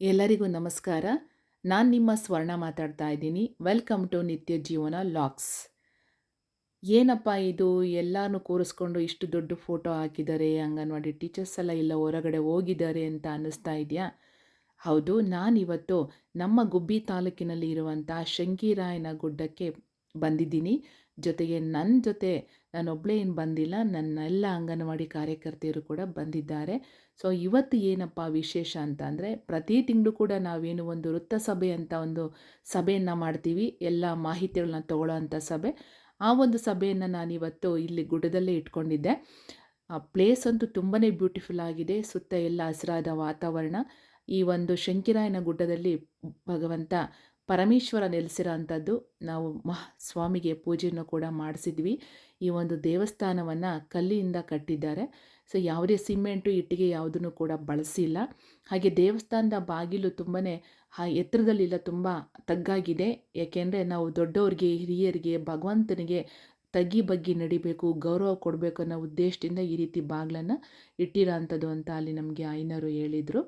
ಎಲ್ಲರಿಗೂ ನಮಸ್ಕಾರ. ನಾನು ನಿಮ್ಮ ಸ್ವರ್ಣ ಮಾತಾಡ್ತಾ ಇದ್ದೀನಿ. ವೆಲ್ಕಮ್ ಟು ನಿತ್ಯ ಜೀವನ ಲಾಕ್ಸ್ ಏನಪ್ಪ ಇದು? ಎಲ್ಲನೂ ಕೂರಿಸ್ಕೊಂಡು ಇಷ್ಟು ದೊಡ್ಡ ಫೋಟೋ ಹಾಕಿದ್ದಾರೆ, ಅಂಗನವಾಡಿ ಟೀಚರ್ಸ್ ಎಲ್ಲ ಇಲ್ಲ, ಹೊರಗಡೆ ಹೋಗಿದ್ದಾರೆ ಅಂತ ಅನ್ನಿಸ್ತಾ ಇದೆಯಾ? ಹೌದು, ನಾನಿವತ್ತು ನಮ್ಮ ಗುಬ್ಬಿ ತಾಲೂಕಿನಲ್ಲಿ ಇರುವಂಥ ಶಂಕಿರಾಯನ ಗುಡ್ಡಕ್ಕೆ ಬಂದಿದ್ದೀನಿ. ಜೊತೆಗೆ ನನ್ನ ಜೊತೆ ನಾನೊಬ್ಬಳೇ ಏನು ಬಂದಿಲ್ಲ ನನ್ನ ಎಲ್ಲ ಅಂಗನವಾಡಿ ಕಾರ್ಯಕರ್ತೆಯರು ಕೂಡ ಬಂದಿದ್ದಾರೆ. ಸೊ ಇವತ್ತು ಏನಪ್ಪ ವಿಶೇಷ ಅಂತ ಅಂದರೆ ಪ್ರತಿ ತಿಂಗಳು ಕೂಡ ನಾವೇನು ಒಂದು ವೃತ್ತ ಸಭೆ ಅಂತ ಒಂದು ಸಭೆಯನ್ನು ಮಾಡ್ತೀವಿ, ಎಲ್ಲ ಮಾಹಿತಿಗಳನ್ನ ತಗೊಳ್ಳೋ ಅಂಥ ಸಭೆ. ಆ ಒಂದು ಸಭೆಯನ್ನು ನಾನಿವತ್ತು ಇಲ್ಲಿ ಗುಡ್ಡದಲ್ಲೇ ಇಟ್ಕೊಂಡಿದ್ದೆ. ಆ ಪ್ಲೇಸ್ ಅಂತೂ ತುಂಬಾ ಬ್ಯೂಟಿಫುಲ್ ಆಗಿದೆ, ಸುತ್ತ ಎಲ್ಲ ಹಸಿರಾದ ವಾತಾವರಣ. ಈ ಒಂದು ಶಂಕಿರಾಯನ ಗುಡ್ಡದಲ್ಲಿ ಭಗವಂತ ಪರಮೇಶ್ವರ ನೆಲೆಸಿರೋ ಅಂಥದ್ದು ನಾವು ಮಹಾ ಸ್ವಾಮಿಗೆ ಪೂಜೆಯನ್ನು ಕೂಡ ಮಾಡಿಸಿದ್ವಿ. ಈ ಒಂದು ದೇವಸ್ಥಾನವನ್ನು ಕಲ್ಲಿಯಿಂದ ಕಟ್ಟಿದ್ದಾರೆ. ಸೊ ಯಾವುದೇ ಸಿಮೆಂಟು, ಇಟ್ಟಿಗೆ ಯಾವುದನ್ನು ಕೂಡ ಬಳಸಿಲ್ಲ. ಹಾಗೆ ದೇವಸ್ಥಾನದ ಬಾಗಿಲು ತುಂಬಾ ಎತ್ತರದಲ್ಲಿಲ್ಲ ತುಂಬ ತಗ್ಗಾಗಿದೆ. ಏಕೆಂದರೆ ನಾವು ದೊಡ್ಡವ್ರಿಗೆ, ಹಿರಿಯರಿಗೆ, ಭಗವಂತನಿಗೆ ತಗ್ಗಿ ಬಗ್ಗಿ ನಡಿಬೇಕು, ಗೌರವ ಕೊಡಬೇಕು ಅನ್ನೋ ಉದ್ದೇಶದಿಂದ ಈ ರೀತಿ ಬಾಗಿಲನ್ನು ಇಟ್ಟಿರೋ ಅಂಥದ್ದು ಅಂತ ಅಲ್ಲಿ ನಮಗೆ ಐನರು ಹೇಳಿದರು.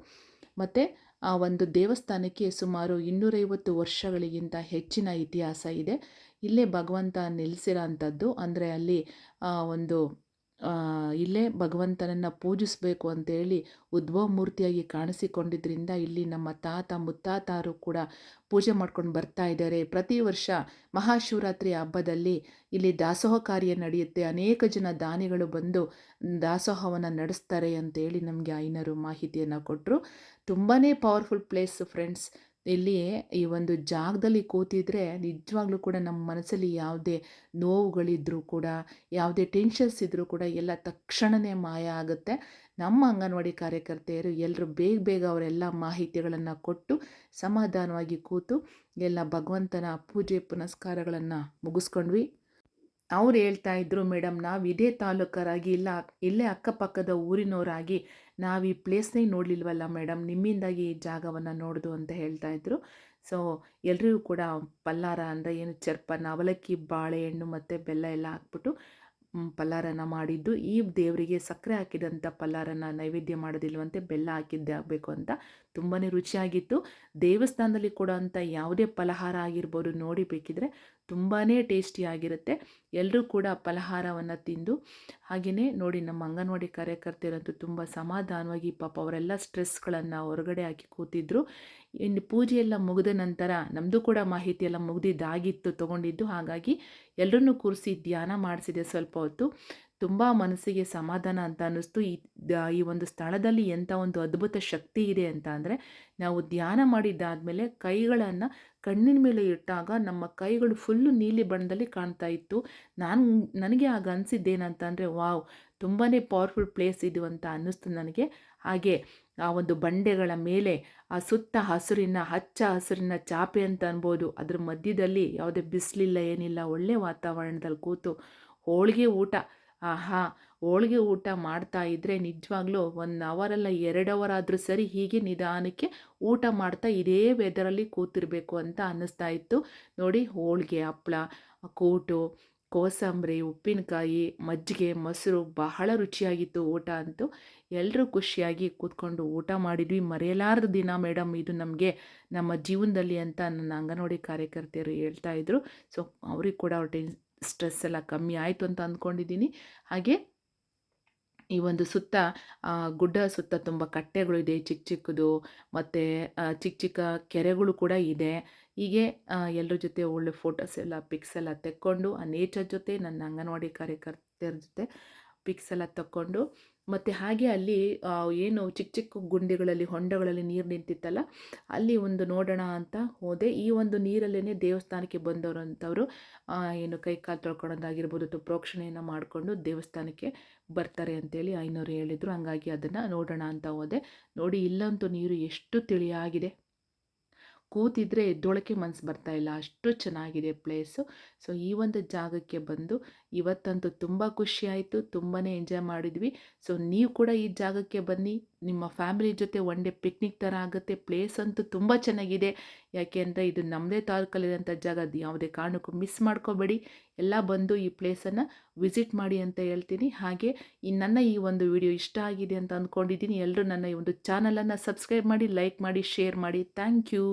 ಮತ್ತು ಆ ಒಂದು ದೇವಸ್ಥಾನಕ್ಕೆ ಸುಮಾರು ಇನ್ನೂರೈವತ್ತು ವರ್ಷಗಳಿಗಿಂತ ಹೆಚ್ಚಿನ ಇತಿಹಾಸ ಇದೆ. ಇಲ್ಲೇ ಭಗವಂತ ನೆಲೆಸಿರೋ ಅಂಥದ್ದು. ಅಂದರೆ ಅಲ್ಲಿ ಒಂದು ಇಲ್ಲೇ ಭಗವಂತನನ್ನು ಪೂಜಿಸಬೇಕು ಅಂತೇಳಿ ಉದ್ಭವ ಮೂರ್ತಿಯಾಗಿ ಕಾಣಿಸಿಕೊಂಡಿದ್ದರಿಂದ ಇಲ್ಲಿ ನಮ್ಮ ತಾತ ಮುತ್ತಾತಾರು ಕೂಡ ಪೂಜೆ ಮಾಡ್ಕೊಂಡು ಬರ್ತಾ ಇದ್ದಾರೆ. ಪ್ರತಿ ವರ್ಷ ಮಹಾಶಿವರಾತ್ರಿ ಹಬ್ಬದಲ್ಲಿ ಇಲ್ಲಿ ದಾಸೋಹ ಕಾರ್ಯ ನಡೆಯುತ್ತೆ. ಅನೇಕ ಜನ ದಾನಿಗಳು ಬಂದು ದಾಸೋಹವನ್ನು ನಡೆಸ್ತಾರೆ ಅಂತೇಳಿ ನಮಗೆ ಐನರು ಮಾಹಿತಿಯನ್ನು ಕೊಟ್ಟರು ತುಂಬಾ ಪವರ್ಫುಲ್ ಪ್ಲೇಸ್ ಫ್ರೆಂಡ್ಸ್ ಇಲ್ಲಿ ಈ ಒಂದು ಜಾಗದಲ್ಲಿ ಕೂತಿದ್ರೆ ನಿಜವಾಗ್ಲೂ ಕೂಡ ನಮ್ಮ ಮನಸ್ಸಲ್ಲಿ ಯಾವುದೇ ನೋವುಗಳಿದ್ದರೂ ಕೂಡ, ಯಾವುದೇ ಟೆನ್ಷನ್ಸ್ ಇದ್ದರೂ ಕೂಡ ಎಲ್ಲ ತಕ್ಷಣವೇ ಮಾಯ ಆಗುತ್ತೆ. ನಮ್ಮ ಅಂಗನವಾಡಿ ಕಾರ್ಯಕರ್ತೆಯರು ಎಲ್ಲರೂ ಬೇಗ ಬೇಗ ಅವರೆಲ್ಲ ಮಾಹಿತಿಗಳನ್ನು ಕೊಟ್ಟು ಸಮಾಧಾನವಾಗಿ ಕೂತು ಎಲ್ಲ ಭಗವಂತನ ಪೂಜೆ ಪುನಸ್ಕಾರಗಳನ್ನು ಮುಗಿಸ್ಕೊಂಡ್ವಿ. ಅವ್ರು ಹೇಳ್ತಾ ಇದ್ರು ಮೇಡಮ್ ನಾವು ಇದೇ ತಾಲೂಕರಾಗಿ ಇಲ್ಲ, ಇಲ್ಲೇ ಅಕ್ಕಪಕ್ಕದ ಊರಿನವರಾಗಿ ನಾವು ಈ ಪ್ಲೇಸ್ನೇ ನೋಡಲಿಲ್ವಲ್ಲ ಮೇಡಮ್ ನಿಮ್ಮಿಂದಾಗಿ ಈ ಜಾಗವನ್ನು ನೋಡ್ದು ಅಂತ ಹೇಳ್ತಾ ಇದ್ರು. ಸೊ ಎಲ್ರಿಗೂ ಕೂಡ ಪಲ್ಲಾರ ಅಂದರೆ ಏನು ಚರ್ಪನ ಅವಲಕ್ಕಿ ಬಾಳೆಹಣ್ಣು ಮತ್ತು ಬೆಲ್ಲ ಎಲ್ಲ ಹಾಕ್ಬಿಟ್ಟು ಪಲ್ಲಾರನ ಮಾಡಿದ್ದು. ಈ ದೇವರಿಗೆ ಸಕ್ಕರೆ ಹಾಕಿದಂಥ ಪಲ್ಲಾರನ ನೈವೇದ್ಯ ಮಾಡೋದಿಲ್ವಂತೆ, ಬೆಲ್ಲ ಹಾಕಿದ್ದೆ ಆಗಬೇಕು ಅಂತ ತುಂಬಾ ರುಚಿಯಾಗಿತ್ತು. ದೇವಸ್ಥಾನದಲ್ಲಿ ಕೊಡೋಂಥ ಯಾವುದೇ ಫಲಹಾರ ಆಗಿರ್ಬೋದು, ನೋಡಿ ಬೇಕಿದ್ರೆ ತುಂಬಾ ಟೇಸ್ಟಿಯಾಗಿರುತ್ತೆ ಎಲ್ಲರೂ ಕೂಡ ಫಲಹಾರವನ್ನು ತಿಂದು ಹಾಗೆಯೇ ನೋಡಿ ನಮ್ಮ ಅಂಗನವಾಡಿ ಕಾರ್ಯಕರ್ತೆಯರಂತೂ ತುಂಬ ಸಮಾಧಾನವಾಗಿ ಪಾಪ ಅವರೆಲ್ಲ ಸ್ಟ್ರೆಸ್ಗಳನ್ನು ಹೊರಗಡೆ ಹಾಕಿ ಕೂತಿದ್ರು. ಇನ್ನು ಪೂಜೆ ಎಲ್ಲ ಮುಗಿದ ನಂತರ ನಮ್ಮದು ಕೂಡ ಮಾಹಿತಿ ಎಲ್ಲ ಮುಗಿದಿದ್ದಾಗಿತ್ತು, ತೊಗೊಂಡಿದ್ದು. ಹಾಗಾಗಿ ಎಲ್ಲರನ್ನೂ ಕೂರಿಸಿ ಧ್ಯಾನ ಮಾಡಿಸಿದೆ ಸ್ವಲ್ಪ ಹೊತ್ತು. ತುಂಬ ಮನಸ್ಸಿಗೆ ಸಮಾಧಾನ ಅಂತ ಅನ್ನಿಸ್ತು. ಈ ಈ ಒಂದು ಸ್ಥಳದಲ್ಲಿ ಎಂಥ ಒಂದು ಅದ್ಭುತ ಶಕ್ತಿ ಇದೆ ಅಂತ ಅಂದರೆ, ನಾವು ಧ್ಯಾನ ಮಾಡಿದ್ದಾದಮೇಲೆ ಕೈಗಳನ್ನು ಕಣ್ಣಿನ ಮೇಲೆ ಇಟ್ಟಾಗ ನಮ್ಮ ಕೈಗಳು ಫುಲ್ಲು ನೀಲಿ ಬಣ್ಣದಲ್ಲಿ ಕಾಣ್ತಾ ಇತ್ತು. ನಾನು, ನನಗೆ ಆಗ ಅನಿಸಿದ್ದೇನಂತ ಅಂದರೆ, ವಾವ್ ತುಂಬಾ ಪವರ್ಫುಲ್ ಪ್ಲೇಸ್ ಇದು ಅಂತ ಅನ್ನಿಸ್ತು ನನಗೆ. ಹಾಗೆ ಆ ಒಂದು ಬಂಡೆಗಳ ಮೇಲೆ, ಆ ಸುತ್ತ ಹಸುರಿನ, ಹಚ್ಚ ಹಸುರಿನ ಚಾಪೆ ಅಂತ ಅನ್ಬೋದು. ಅದ್ರ ಮಧ್ಯದಲ್ಲಿ ಯಾವುದೇ ಬಿಸಿಲಿಲ್ಲ, ಏನಿಲ್ಲ, ಒಳ್ಳೆ ವಾತಾವರಣದಲ್ಲಿ ಕೂತು ಹೋಳಿಗೆ ಊಟ. ಆಹಾ, ಹೋಳಿಗೆ ಊಟ ಮಾಡ್ತಾ ಇದ್ದರೆ ನಿಜವಾಗ್ಲೂ ಒನ್ ಅವರಲ್ಲ ಎರಡು ಅವರ್ ಆದರೂ ಸರಿ ಹೀಗೆ ನಿಧಾನಕ್ಕೆ ಊಟ ಮಾಡ್ತಾ ಇದೇ ವೆದರಲ್ಲಿ ಕೂತಿರಬೇಕು ಅಂತ ಅನ್ನಿಸ್ತಾ ಇತ್ತು. ನೋಡಿ, ಹೋಳಿಗೆ ಹಪ್ಪಳ ಕೂಟು, ಕೋಸಂಬರಿ, ಉಪ್ಪಿನಕಾಯಿ, ಮಜ್ಜಿಗೆ, ಮೊಸರು ಬಹಳ ರುಚಿಯಾಗಿತ್ತು ಊಟ ಅಂತೂ. ಎಲ್ಲರೂ ಖುಷಿಯಾಗಿ ಕೂತ್ಕೊಂಡು ಊಟ ಮಾಡಿದ್ವಿ. ಮರೆಯಲಾರದ ದಿನ ಮೇಡಮ್ ಇದು ನಮಗೆ ನಮ್ಮ ಜೀವನದಲ್ಲಿ ಅಂತ ನನ್ನ ಅಂಗನವಾಡಿ ಕಾರ್ಯಕರ್ತೆಯರು ಹೇಳ್ತಾಯಿದ್ರು ಸೊ ಅವ್ರಿಗೆ ಕೂಡ ಅವ್ರ ಟೆನ್ ಸ್ಟ್ರೆಸ್ ಎಲ್ಲ ಕಮ್ಮಿ ಆಯಿತು ಅಂತ ಅಂದ್ಕೊಂಡಿದ್ದೀನಿ. ಹಾಗೆ ಈ ಒಂದು ಸುತ್ತ ಗುಡ್ಡ ಸುತ್ತ ತುಂಬ ಕಟ್ಟೆಗಳು ಇದೆ ಚಿಕ್ಕ ಚಿಕ್ಕದು, ಮತ್ತು ಚಿಕ್ಕ ಚಿಕ್ಕ ಕೆರೆಗಳು ಕೂಡ ಇದೆ. ಹೀಗೆ ಎಲ್ಲರ ಜೊತೆ ಒಳ್ಳೆ ಫೋಟೋಸ್ ಎಲ್ಲ ಪಿಕ್ಸ್ ಎಲ್ಲ ತೆಕ್ಕೊಂಡು, ಆ ನೇಚರ್ ಜೊತೆ, ನನ್ನ ಅಂಗನವಾಡಿ ಕಾರ್ಯಕರ್ತೆಯರ ಜೊತೆ ಪಿಕ್ಸ್ ಎಲ್ಲ ತಕ್ಕೊಂಡು ಮತ್ತು ಹಾಗೆ ಅಲ್ಲಿ ಏನು ಚಿಕ್ಕ ಚಿಕ್ಕ ಗುಂಡಿಗಳಲ್ಲಿ, ಹೊಂಡಗಳಲ್ಲಿ ನೀರು ನಿಂತಿತ್ತಲ್ಲ, ಅಲ್ಲಿ ಒಂದು ನೋಡೋಣ ಅಂತ ಹೋದೆ. ಈ ಒಂದು ನೀರಲ್ಲೇ ದೇವಸ್ಥಾನಕ್ಕೆ ಬಂದವರು ಏನು ಕೈ ಕಾಲು ತೊಳ್ಕೊಳೋದಾಗಿರ್ಬೋದು ಅಥವಾ ಪ್ರೋಕ್ಷಣೆಯನ್ನು ಮಾಡಿಕೊಂಡು ದೇವಸ್ಥಾನಕ್ಕೆ ಬರ್ತಾರೆ ಅಂತೇಳಿ ಐನೂರು ಹೇಳಿದರು. ಹಂಗಾಗಿ ಅದನ್ನು ನೋಡೋಣ ಅಂತ ಹೋದೆ. ನೋಡಿ ಇಲ್ಲಂತೂ ನೀರು ಎಷ್ಟು ತಿಳಿಯಾಗಿದೆ. ಕೂತಿದ್ರೆ ಎದ್ದೊಳಕ್ಕೆ ಮನಸ್ಸು ಬರ್ತಾ ಇಲ್ಲ. ಅಷ್ಟು ಚೆನ್ನಾಗಿದೆ ಪ್ಲೇಸು ಸೊ ಈ ಒಂದು ಜಾಗಕ್ಕೆ ಬಂದು ಇವತ್ತಂತೂ ತುಂಬ ಖುಷಿಯಾಯಿತು ತುಂಬಾ ಎಂಜಾಯ್ ಮಾಡಿದ್ವಿ. ಸೊ ನೀವು ಕೂಡ ಈ ಜಾಗಕ್ಕೆ ಬನ್ನಿ. ನಿಮ್ಮ ಫ್ಯಾಮಿಲಿ ಜೊತೆ ಒನ್ ಡೇ ಪಿಕ್ನಿಕ್ ಥರ ಆಗುತ್ತೆ. ಪ್ಲೇಸ್ ಅಂತೂ ತುಂಬ ಚೆನ್ನಾಗಿದೆ. ಯಾಕೆ ಅಂದರೆ ಇದು ನಮ್ಮದೇ ತಾಲೂಕಲ್ಲಿರೋಂಥ ಜಾಗ. ಅದು ಯಾವುದೇ ಕಾರಣಕ್ಕೂ ಮಿಸ್ ಮಾಡ್ಕೋಬೇಡಿ. ಎಲ್ಲ ಬಂದು ಈ ಪ್ಲೇಸನ್ನು ವಿಸಿಟ್ ಮಾಡಿ ಅಂತ ಹೇಳ್ತೀನಿ. ಹಾಗೆ ಈ ನನ್ನ ಈ ಒಂದು ವಿಡಿಯೋ ಇಷ್ಟ ಆಗಿದೆ ಅಂತ ಅಂದ್ಕೊಂಡಿದ್ದೀನಿ ಎಲ್ಲರೂ ನನ್ನ ಈ ಒಂದು ಚಾನಲನ್ನು ಸಬ್ಸ್ಕ್ರೈಬ್ ಮಾಡಿ ಲೈಕ್ ಮಾಡಿ ಶೇರ್ ಮಾಡಿ. Thank you